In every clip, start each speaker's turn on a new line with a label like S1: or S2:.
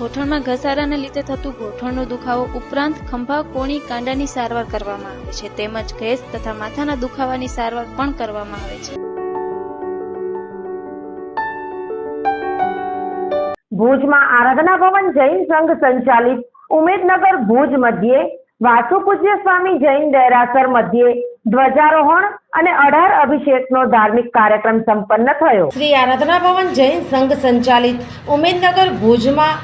S1: ગોઠણમાં ઘસારાને લીધે થતું ગોઠણનો દુખાવો ઉપરાંત ખંભા કોણી કાંડાની સારવાર કરવામાં આવે છે. તેમજ ગેસ તથા માથાના દુખાવાની સારવાર પણ કરવામાં આવે છે.
S2: ભુજમાં આરાધના ભવન જૈન સંઘ સંચાલિત ઉમેદનગર ભુજ મધ્યે વાસુ પૂજ્ય સ્વામી જૈન દેરાસર મધ્યે ધ્વજારોહણ અને અઢાર અભિષેકનો ધાર્મિક કાર્યક્રમ સંપન્ન થયો.
S3: શ્રી આરાધના ભવન જૈન સંઘ સંચાલિત ઉમેદનગર ભુજમાં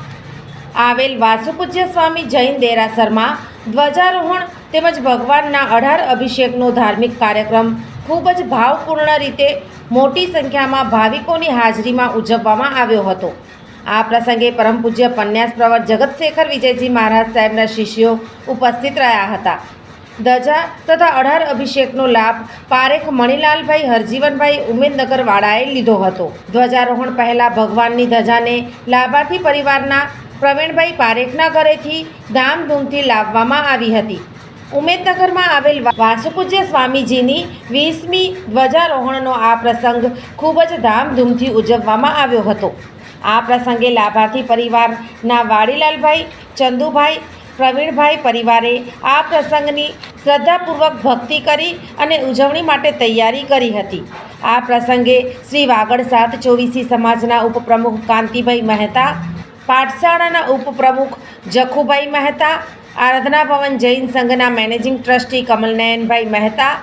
S3: આવેલ વાસુપૂજ્ય સ્વામી જૈન દેરાસરમાં ધ્વજારોહણ તેમજ ભગવાનના અઢાર અભિષેકનો ધાર્મિક કાર્યક્રમ ખૂબ જ ભાવપૂર્ણ રીતે મોટી સંખ્યામાં ભાવિકોની હાજરીમાં ઉજવવામાં આવ્યો હતો. આ પ્રસંગે પરમ પૂજ્ય પન્યાસ પ્રવર જગતશેખર વિજયજી મહારાજ સાહેબના શિષ્યો ઉપસ્થિત રહ્યા હતા. ધજા તથા અઢાર અભિષેકનો લાભ પારેખ મણિલાલભાઈ, હરજીવનભાઈ ઉમેદનગરવાળાએ લીધો હતો. ધ્વજારોહણ પહેલાં ભગવાનની ધજાને લાભાર્થી પરિવારના પ્રવીણભાઈ પારેખના ઘરેથી ધામધૂમથી લાવવામાં આવી હતી. ઉમેદનગરમાં આવેલ વાસુપૂજ્ય સ્વામીજીની વીસમી ધ્વજારોહણનો આ પ્રસંગ ખૂબ જ ધામધૂમથી ઉજવવામાં આવ્યો હતો. આ પ્રસંગે લાભાર્થી પરિવારના વાડીલાલભાઈ, ચંદુભાઈ, પ્રવીણભાઈ પરિવારે આ પ્રસંગની શ્રદ્ધાપૂર્વક ભક્તિ કરી અને ઉજવણી માટે તૈયારી કરી હતી. આ પ્રસંગે શ્રી વાગડ સાત ચોવીસી સમાજના ઉપપ્રમુખ કાંતિભાઈ મહેતા પાઠશાળાના ઉપપ્રમુખ જખુભાઈ મહેતા, આરાધના ભવન જૈન સંઘના મેનેજિંગ ટ્રસ્ટી કમલનયનભાઈ મહેતા,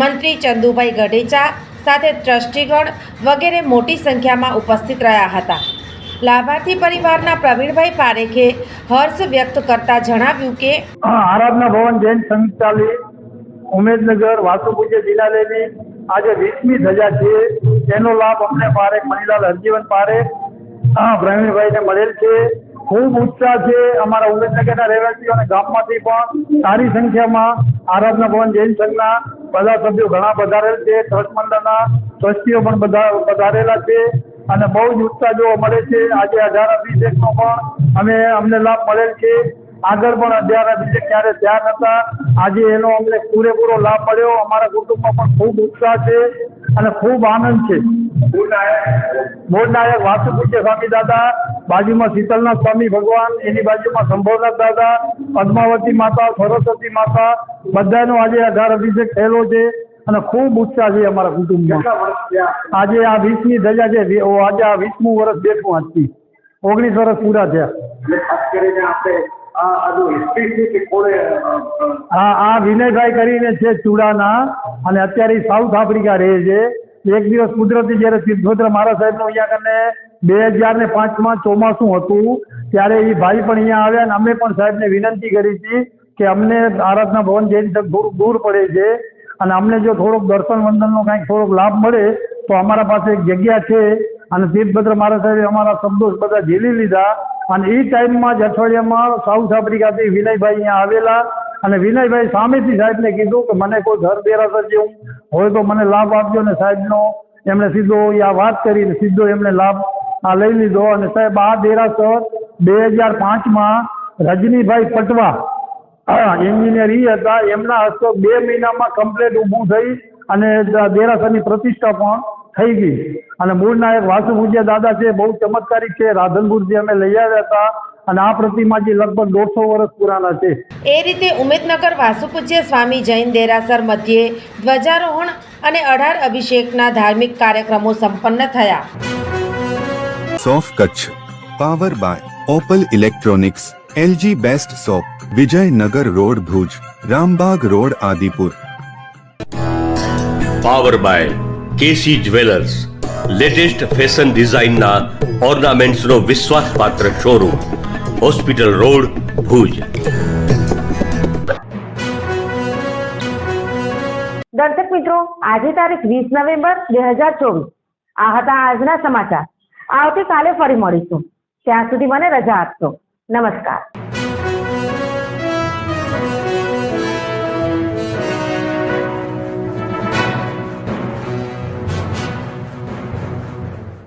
S3: મંત્રી ચંદુભાઈ ગઢેચા સાથે ટ્રસ્ટીગણ વગેરે મોટી સંખ્યામાં ઉપસ્થિત રહ્યા હતા. લાભાર્થી પરિવારના પ્રવીણભાઈ પારેખે હર્ષ વ્યક્ત કરતા જણાવ્યું કે
S4: આરાધના ભવન જૈન સંચાલિત ઉમેદનગર વાસુપૂજ્ય જિલ્લાલેની આજે વીસમી ધજા છે. તેનો લાભ અમને પારેખ મણિલાલ હરજીવન પારેખ હા પ્રવીણભાઈને મળેલ છે. ખૂબ ઉત્સાહ છે અમારા ઉમેદનગરના રહેવાસીઓ અને ગામમાંથી પણ. સારી સંખ્યામાં આરાધના ભવન, જૈન સંઘના બધા સભ્યો ઘણા પધારેલ છે. ટ્રસ્ટ મંડળના ટ્રસ્ટીઓ પણ બધા પધારેલા છે. અને બહુ જ ઉત્સાહ જોવા મળે છે. આજે અઢાર અભિષેકનો પણ અમે અમને લાભ મળેલ છે. આગળ પણ અઢાર અભિષેક ત્યારે થયા હતા આજે એનો અમને પૂરેપૂરો લાભ મળ્યો. અમારા કુટુંબમાં પણ ખૂબ ઉત્સાહ છે અને ખૂબ આનંદ છે. મૂળનાયક વાસુપૂજ્ય સ્વામી દાદા બાજુમાં શીતલનાથ સ્વામી ભગવાન એની બાજુમાં શંભવનાથ દાદા પદ્માવતી માતા સરસ્વતી માતા બધાનો આજે અઢાર અભિષેક થયેલો છે અને ખૂબ ઉત્સાહ છે અમારા કુટુંબમાં. આજે આ વીસમી ધજા છે આજે આ વીસમું વર્ષ દેખું આજથી. ઓગણીસ વર્ષ પૂરા થયા.
S5: આ
S4: આ વિનયભાઈ કરીને છે ચૂડાના અને અત્યારે સાઉથ આફ્રિકા રહે છે. એક દિવસ કુદરતી જ્યારે તીર્થોત્ર મારા સાહેબનું અહીંયા કને બે હજાર ને પાંચમાં ચોમાસું હતું, ત્યારે એ ભાઈ પણ અહીંયા આવ્યા અને અમે પણ સાહેબને વિનંતી કરી હતી કે અમને આરાધના ભવન જઈને થોડુંક દૂર પડે છે અને અમને જો થોડોક દર્શન વંદનનો કાંઈક થોડોક લાભ મળે, તો અમારા પાસે એક જગ્યા છે અને તીર્થભદ્ર મહારાજ સાહેબે અમારા સંતોષ બધા ઝીલી લીધા અને એ ટાઈમમાં જ અઠવાડિયામાં સાઉથ આફ્રિકાથી વિનયભાઈ અહીંયા આવેલા અને વિનયભાઈ સામેથી સાહેબને કીધું કે મને કોઈ ઘર દેરાસર જેવું હોય તો મને લાભ આપજો ને સાહેબનો. એમણે સીધો આ વાત કરીને સીધો એમણે લાભ આ લઈ લીધો. અને સાહેબ, આ દેરાસર બે હજાર પાંચમાં રજનીભાઈ પટવા એન્જિનિયર ઈ હતા. એમના હસ્તો બે મહિનામાં કમ્પ્લેટ ઊભું થઈ અને દેરાસરની પ્રતિષ્ઠા પણ થઈ ગઈ. અને મૂળના એક વાસુ ભુજિયા દાદા છે, બહુ ચમત્કારી છે. રાધનપુરથી અમે લઈ આવ્યા હતા. અને આ પ્રતિમાજી લગભગ દોઢસો વર્ષ પુરાના છે.
S3: એ રીતે ઉમેદનગર વાસુપૂજ્ય સ્વામી જૈન દેરાસર મધ્યે ધ્વજારોહણ અને અઢાર અભિષેકના ધાર્મિક કાર્યક્રમો સંપન્ન થયા.
S6: સોફ Kutch power by Opal electronics LG best shop Vijaynagar road Bhuj Rambagh road Adipur.
S7: Power by KC jewellers latest fashion ડિઝાઇનના ઓર્નામેન્ટ્સનો વિશ્વાસપાત્ર શોરૂમ. Hospital road Bhuj.
S2: દર્શક મિત્રો, આજે તારીખ વીસ નવેમ્બર બે હજાર ચોવીસ. આ હતા આજના સમાચાર. આવતીકાલે ફરી મળીશું. ત્યાં સુધી મને રજા આપશો. નમસ્કાર.